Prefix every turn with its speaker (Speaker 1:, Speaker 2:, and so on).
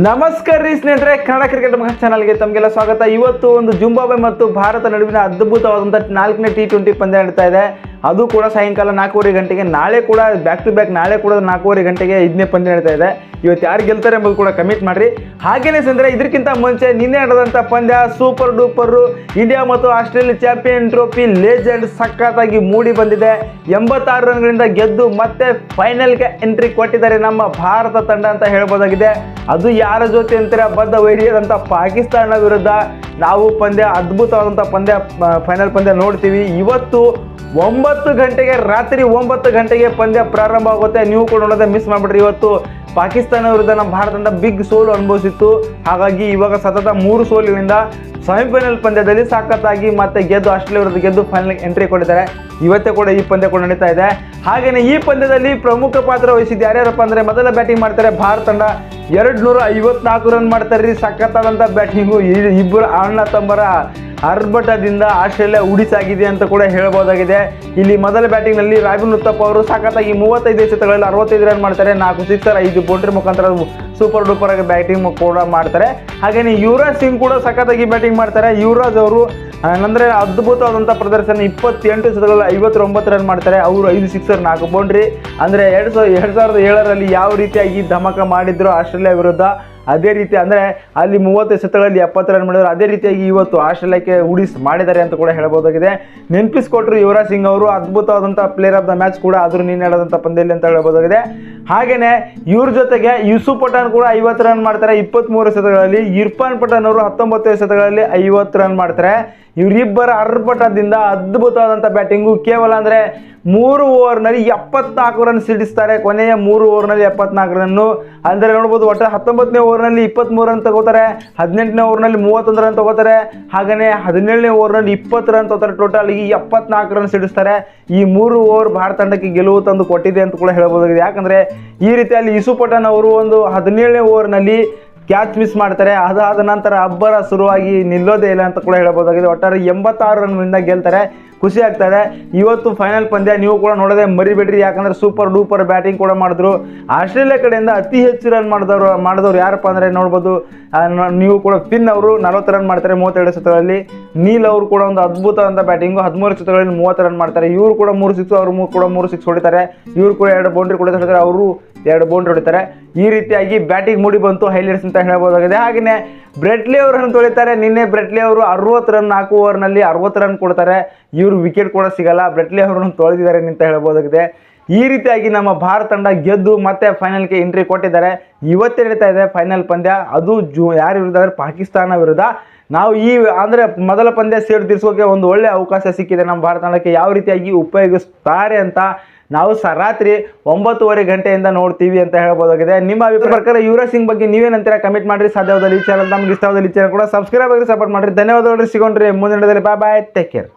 Speaker 1: ನಮಸ್ಕಾರ ರೀ ಸ್ನೇಹಿತರೆ, ಕನ್ನಡ ಕ್ರಿಕೆಟ್ ಮಹಾ ಚಾನಲ್ಗೆ ತಮಗೆಲ್ಲ ಸ್ವಾಗತ. ಇವತ್ತು ಒಂದು ಜುಂಬಾಬೆ ಮತ್ತು ಭಾರತ ನಡುವಿನ ಅದ್ಭುತವಾದಂಥ ನಾಲ್ಕನೇ ಟಿ ಟ್ವೆಂಟಿ ಪಂದ್ಯ ನಡೀತಾ ಇದೆ. ಅದು ಕೂಡ ಸಾಯಂಕಾಲ ನಾಲ್ಕೂವರೆ ಗಂಟೆಗೆ, ನಾಳೆ ಕೂಡ ಬ್ಯಾಕ್ ಟು ಬ್ಯಾಕ್ ನಾಳೆ ಕೂಡ ನಾಲ್ಕೂವರೆ ಗಂಟೆಗೆ ಇದನ್ನೇ ಪಂದ್ಯ ನಡೀತಾ ಇದೆ. ಇವತ್ತು ಯಾರು ಗೆಲ್ತಾರೆ ಎಂಬುದು ಕೂಡ ಕಮಿಟ್ ಮಾಡಿರಿ. ಹಾಗೇನೇ ಸಂದರೆ ಇದಕ್ಕಿಂತ ಮುಂಚೆ ನಿನ್ನೆ ನಡೆದಂಥ ಪಂದ್ಯ ಸೂಪರ್ ಡೂಪರು ಇಂಡಿಯಾ ಮತ್ತು ಆಸ್ಟ್ರೇಲಿಯಾ ಚಾಂಪಿಯನ್ ಟ್ರೋಫಿ ಲೇಜೆಂಡ್ ಸಖತ್ತಾಗಿ ಮೂಡಿ ಬಂದಿದೆ. ಎಂಬತ್ತಾರು ರನ್ಗಳಿಂದ ಗೆದ್ದು ಮತ್ತೆ ಫೈನಲ್ಗೆ ಎಂಟ್ರಿ ಕೊಟ್ಟಿದ್ದಾರೆ ನಮ್ಮ ಭಾರತ ತಂಡ ಅಂತ ಹೇಳ್ಬೋದಾಗಿದೆ. ಅದು ಯಾರ ಜೊತೆ ಅಂತೀರ? ಬದ್ಧ ವೈರಿಯಾದಂಥ ಪಾಕಿಸ್ತಾನ ವಿರುದ್ಧ ನಾವು ಪಂದ್ಯ ಅದ್ಭುತವಾದಂಥ ಪಂದ್ಯ ಫೈನಲ್ ಪಂದ್ಯ ನೋಡ್ತೀವಿ. ಇವತ್ತು ಒಂಬತ್ತು ಗಂಟೆಗೆ, ರಾತ್ರಿ ಒಂಬತ್ತು ಗಂಟೆಗೆ ಪಂದ್ಯ ಪ್ರಾರಂಭ ಆಗುತ್ತೆ. ನೀವು ಕೂಡ ನೋಡೋದೇ ಮಿಸ್ ಮಾಡಿಬಿಡ್ರಿ. ಇವತ್ತು ಪಾಕಿಸ್ತಾನ ವಿರುದ್ಧ ನಮ್ಮ ಭಾರತ ತಂಡ ಬಿಗ್ ಸೋಲು ಅನುಭವಿಸಿತ್ತು. ಹಾಗಾಗಿ ಇವಾಗ ಸತತ ಮೂರು ಸೋಲಿನಿಂದ ಸೆಮಿಫೈನಲ್ ಪಂದ್ಯದಲ್ಲಿ ಸಾಕತ್ತಾಗಿ ಮತ್ತೆ ಗೆದ್ದು ಆಸ್ಟ್ರೇಲಿಯಾ ವಿರುದ್ಧ ಗೆದ್ದು ಫೈನಲ್ ಎಂಟ್ರಿ ಕೊಟ್ಟಿದ್ದಾರೆ. ಇವತ್ತೇ ಕೂಡ ಈ ಪಂದ್ಯ ಕೂಡ ನಡೀತಾ ಇದೆ. ಹಾಗೆಯೇ ಈ ಪಂದ್ಯದಲ್ಲಿ ಪ್ರಮುಖ ಪಾತ್ರ ವಹಿಸಿದ್ದು ಯಾರ್ಯಾರಪ್ಪ ಅಂದರೆ ಮೊದಲ ಬ್ಯಾಟಿಂಗ್ ಮಾಡ್ತಾರೆ ಭಾರತ ತಂಡ. ಎರಡು ನೂರ ಐವತ್ನಾಲ್ಕು ರನ್ ಮಾಡ್ತಾರೆ. ರೀ ಸಖತ್ತಾದಂಥ ಬ್ಯಾಟಿಂಗು ಇಬ್ಬರು ಅಣ್ಣ ತಮ್ಮರ ಆರ್ಭಟದಿಂದ ಆಸ್ಟ್ರೇಲಿಯಾ ಉಡಿಸಾಗಿದೆ ಅಂತ ಕೂಡ ಹೇಳಬಹುದಾಗಿದೆ ಇಲ್ಲಿ ಮೊದಲ ಬ್ಯಾಟಿಂಗ್ನಲ್ಲಿ ರಾಬಿನ್ ಉತ್ತಪ್ಪ ಅವರು ಸಖತ್ತಾಗಿ ಮೂವತ್ತೈದು ಎಸೆತಗಳಲ್ಲಿ ಅರವತ್ತೈದು ರನ್ ಮಾಡ್ತಾರೆ. ನಾಲ್ಕು ಸಿಕ್ಸರ್ ಐದು ಬೌಂಡ್ರಿ ಮುಖಾಂತರ ಸೂಪರ್ ಡೂಪರ್ ಆಗಿ ಬ್ಯಾಟಿಂಗ್ ಕೂಡ ಮಾಡ್ತಾರೆ. ಹಾಗೆಯೇ ಯುವರಾಜ್ ಸಿಂಗ್ ಕೂಡ ಸಖತ್ತಾಗಿ ಬ್ಯಾಟಿಂಗ್ ಮಾಡ್ತಾರೆ. ಯುವರಾಜ್ ಅವರು ಅಂದರೆ ಅದ್ಭುತವಾದಂಥ ಪ್ರದರ್ಶನ ಇಪ್ಪತ್ತೆಂಟು ಎಸೆತಗಳಲ್ಲಿ ಐವತ್ತೊಂಬತ್ತು ರನ್ ಮಾಡ್ತಾರೆ. ಅವರು ಐದು ಸಿಕ್ಸರ್ ನಾಲ್ಕು ಬೌಂಡ್ರಿ ಅಂದರೆ ಎರಡು ಸಾವಿರ ಎರಡು ಸಾವಿರದ ಏಳರಲ್ಲಿ ಯಾವ ರೀತಿಯಾಗಿ ಧಮಕ ಮಾಡಿದ್ರು ಆಸ್ಟ್ರೇಲಿಯಾ ವಿರುದ್ಧ? ಅದೇ ರೀತಿ ಅಂದರೆ ಅಲ್ಲಿ ಮೂವತ್ತು ಎಸೆತಗಳಲ್ಲಿ ಎಪ್ಪತ್ತು ರನ್ ಮಾಡಿದ್ರು. ಅದೇ ರೀತಿಯಾಗಿ ಇವತ್ತು ಆಸ್ಟ್ರೇಲಿಯಾಕ್ಕೆ ಉಡಿಸ್ ಮಾಡಿದ್ದಾರೆ ಅಂತ ಕೂಡ ಹೇಳ್ಬೋದಾಗಿದೆ ನೆನಪಿಸ್ಕೊಟ್ರು ಯುವರಾಜ್ ಸಿಂಗ್ ಅವರು ಅದ್ಭುತವಾದಂಥ ಪ್ಲೇಯರ್ ಆಫ್ ದ ಮ್ಯಾಚ್ ಕೂಡ ಆದರೂ ನೀನು ಹೇಳೋದಂಥ ಪಂದ್ಯದಲ್ಲಿ ಅಂತ ಹೇಳ್ಬೋದಾಗಿದೆ ಹಾಗೆಯೇ ಇವ್ರ ಜೊತೆಗೆ ಯೂಸುಫ್ ಪಠಾಣ್ ಕೂಡ ಐವತ್ತು ರನ್ ಮಾಡ್ತಾರೆ. ಇಪ್ಪತ್ತ್ಮೂರು ಎಸೆತಗಳಲ್ಲಿ ಇರ್ಫಾನ್ ಪಠಾಣ್ ಅವರು ಹತ್ತೊಂಬತ್ತು ಎಸೆತಗಳಲ್ಲಿ ಐವತ್ತು ರನ್ ಮಾಡ್ತಾರೆ. ಇವರಿಬ್ಬರ ಅರ್ಭಟದಿಂದ ಅದ್ಭುತವಾದಂಥ ಬ್ಯಾಟಿಂಗು. ಕೇವಲ ಅಂದರೆ ಮೂರು ಓವರ್ನಲ್ಲಿ ಎಪ್ಪತ್ನಾಲ್ಕು ರನ್ ಸಿಡಿಸ್ತಾರೆ. ಕೊನೆಯ ಮೂರು ಓವರ್ನಲ್ಲಿ ಎಪ್ಪತ್ನಾಲ್ಕು ರನ್ನು. ಅಂದರೆ ನೋಡ್ಬೋದು, ಒಟ್ಟು ಹತ್ತೊಂಬತ್ತನೇ ಓವರ್ನಲ್ಲಿ ಇಪ್ಪತ್ತ್ಮೂರು ರನ್ ತಗೋತಾರೆ. ಹದಿನೆಂಟನೇ ಓವರ್ನಲ್ಲಿ ಮೂವತ್ತೊಂದು ರನ್ ತಗೋತಾರೆ. ಹಾಗೆಯೇ ಹದಿನೇಳನೇ ಓವರ್ನಲ್ಲಿ ಇಪ್ಪತ್ತು ರನ್ ತಗೋತಾರೆ. ಟೋಟಲ್ ಈ ಎಪ್ಪತ್ನಾಲ್ಕು ರನ್ ಸಿಡಿಸ್ತಾರೆ. ಈ ಮೂರು ಓವರ್ ಭಾರತ ತಂಡಕ್ಕೆ ಗೆಲುವು ತಂದು ಕೊಟ್ಟಿದೆ ಅಂತ ಕೂಡ ಹೇಳ್ಬೋದಾಗಿದೆ. ಯಾಕಂದರೆ ಈ ರೀತಿಯಲ್ಲಿ ಇಸುಪಟನ್ ಅವರು ಒಂದು ಹದಿನೇಳನೇ ಓವರ್ನಲ್ಲಿ ಕ್ಯಾಚ್ ಮಿಸ್ ಮಾಡ್ತಾರೆ. ಅದಾದ ನಂತರ ಅಬ್ಬರ ಶುರುವಾಗಿ ನಿಲ್ಲೋದೇ ಇಲ್ಲ ಅಂತ ಕೂಡ ಹೇಳ್ಬೋದಾಗಿದೆ. ಒಟ್ಟಾರೆ ಎಂಬತ್ತಾರು ರನ್ ಗೆಲ್ತಾರೆ. ಖುಷಿ ಆಗ್ತದೆ. ಇವತ್ತು ಫೈನಲ್ ಪಂದ್ಯ ನೀವು ಕೂಡ ನೋಡದೆ ಮರಿಬೇಡ್ರಿ. ಯಾಕಂದ್ರೆ ಸೂಪರ್ ಡೂಪರ್ ಬ್ಯಾಟಿಂಗ್ ಕೂಡ ಮಾಡಿದ್ರು. ಆಸ್ಟ್ರೇಲಿಯಾ ಕಡೆಯಿಂದ ಅತಿ ಹೆಚ್ಚು ರನ್ ಮಾಡಿದವರು ಮಾಡಿದವರು ಯಾರಪ್ಪ ಅಂದರೆ ನೋಡ್ಬೋದು. ನೀವು ಕೂಡ ಫಿನ್ ಅವರು ನಲವತ್ತು ರನ್ ಮಾಡ್ತಾರೆ ಮೂವತ್ತೆರಡು ಸತಗಳಲ್ಲಿ ನೀಲ್ ಅವರು ಕೂಡ ಒಂದು ಅದ್ಭುತವಾದ ಬ್ಯಾಟಿಂಗು ಹದಿಮೂರು ಶತಕಗಳಲ್ಲಿ ಮೂವತ್ತು ರನ್ ಮಾಡ್ತಾರೆ. ಇವರು ಕೂಡ ಮೂರು ಸಿಕ್ಸ್ ಅವರು ಮೂರು ಕೂಡ ಮೂರು ಸಿಕ್ಸ್ ಹೊಡಿತಾರೆ. ಇವರು ಕೂಡ ಎರಡು ಬೌಂಡ್ರಿ ಕೂಡ ಹೊಡಿತಾರೆ ಅವರು ಎರಡು ಬೌಂಡ್ರಿ ಹೊಡಿತಾರೆ. ಈ ರೀತಿಯಾಗಿ ಬ್ಯಾಟಿಂಗ್ ಮೂಡಿ ಬಂತು ಹೈಲೈಟ್ಸ್ ಅಂತ ಹೇಳ್ಬೋದಾಗಿದೆ. ಹಾಗೆಯೇ ಬ್ರೆಟ್ಲಿ ಅವರನ್ನು ತೊಳಿತಾರೆ, ನಿನ್ನೆ ಬ್ರೆಟ್ಲಿ ಅವರು ಅರವತ್ತು ರನ್, ನಾಲ್ಕು ಓವರ್ನಲ್ಲಿ ಅರವತ್ತು ರನ್ ಕೊಡ್ತಾರೆ. ಇವರು ವಿಕೆಟ್ ಕೂಡ ಸಿಗಲ್ಲ ಬ್ರೆಟ್ಲಿ ಅವರನ್ನು ತೊಳೆದಿದ್ದಾರೆ ಅಂತ ಹೇಳ್ಬೋದಾಗಿದೆ. ಈ ರೀತಿಯಾಗಿ ನಮ್ಮ ಭಾರತ ತಂಡ ಗೆದ್ದು ಮತ್ತೆ ಫೈನಲ್ಗೆ ಎಂಟ್ರಿ ಕೊಟ್ಟಿದ್ದಾರೆ. ಇವತ್ತೇ ನಡೀತಾ ಇದೆ ಫೈನಲ್ ಪಂದ್ಯ. ಅದು ಜೂ, ಯಾರ ವಿರುದ್ಧ ಅಂದರೆ ಪಾಕಿಸ್ತಾನ ವಿರುದ್ಧ. ನಾವು ಈ, ಅಂದರೆ ಮೊದಲ ಪಂದ್ಯ ಸೇಡು ತೀರಿಸೋಕೆ ಒಂದು ಒಳ್ಳೆ ಅವಕಾಶ ಸಿಕ್ಕಿದೆ ನಮ್ಮ ಭಾರತ ತಂಡಕ್ಕೆ. ಯಾವ ರೀತಿಯಾಗಿ ಉಪಯೋಗಿಸ್ತಾರೆ ಅಂತ ನಾವು ಸ ರಾತ್ರಿ ಒಂಬತ್ತುವರೆ ಗಂಟೆಯಿಂದ ನೋಡ್ತೀವಿ ಅಂತ ಹೇಳ್ಬೋದಾಗಿದೆ. ನಿಮ್ಮ ಅಭಿಪ್ರಾಯ ಪ್ರಕಾರ ಯುವರಾಜ್ ಸಿಂಗ್ ಬಗ್ಗೆ ನೀವೇನಂತೀರ? ಕಮೆಂಟ್ ಮಾಡಿರಿ. ಸಾಧ್ಯವಾದಲ್ಲಿ ಈ ಚಾನಲ್ ನಮ್ಗೆ ಇಷ್ಟವಾದಲ್ಲಿ ಈ ಚಾನಲ್ ಕೂಡ ಸಬ್ಸ್ಕ್ರೈಬ್ ಆಗಿ ಸಪೋರ್ಟ್ ಮಾಡಿರಿ. ಧನ್ಯವಾದಗಳು ಸಿಗೋಣ್ರಿ. ಮುಂದಿನ ಬಾಯ್ ಬಾಯ್ ಟೇಕ್ ಕೇರ್